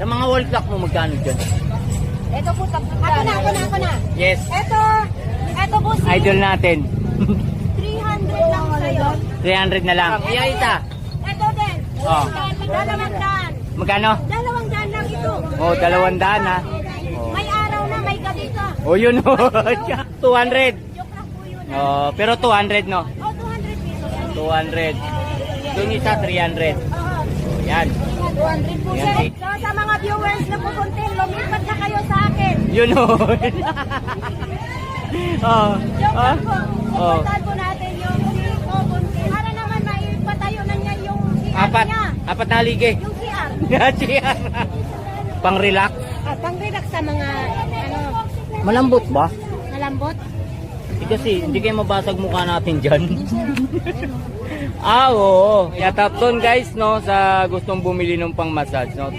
Sa mga wall clock mo, magkano dyan? Ito po, tatlo Ako na, ako na, ako na. Yes. Ito, ito po si Idol natin. 300 lang sa'yo. 300 na lang. Iya, isa. Ito din. Oh. Dalawang daan. Magkano? Dalawang daan lang ito. Oh, dalawang daan ha. May araw na, may gabi ka. Oh, yun oh. 200. Joke lang po yun. Oh, pero 200 no? Oh, 200 pesos yan. 200. Yung isa 300. Yan. 200 po sir. So, sa mga viewers na pupuntin, lumipat na kayo sa akin. Yun oh. oh. Joke Ah. lang po. Oh. Pupuntahan po natin yung si Pupuntin. Para naman maipatayo na niya yung CR Apat. niya. Apat na haligi. Yung CR. CR. Pang relax. Ah, pang relax sa mga, ano, Malambot ba? malambot. Eh, kasi hindi kayo mabasag mukha natin dyan. ah, oo. Yatap doon guys, no, sa gustong bumili ng pang massage, no.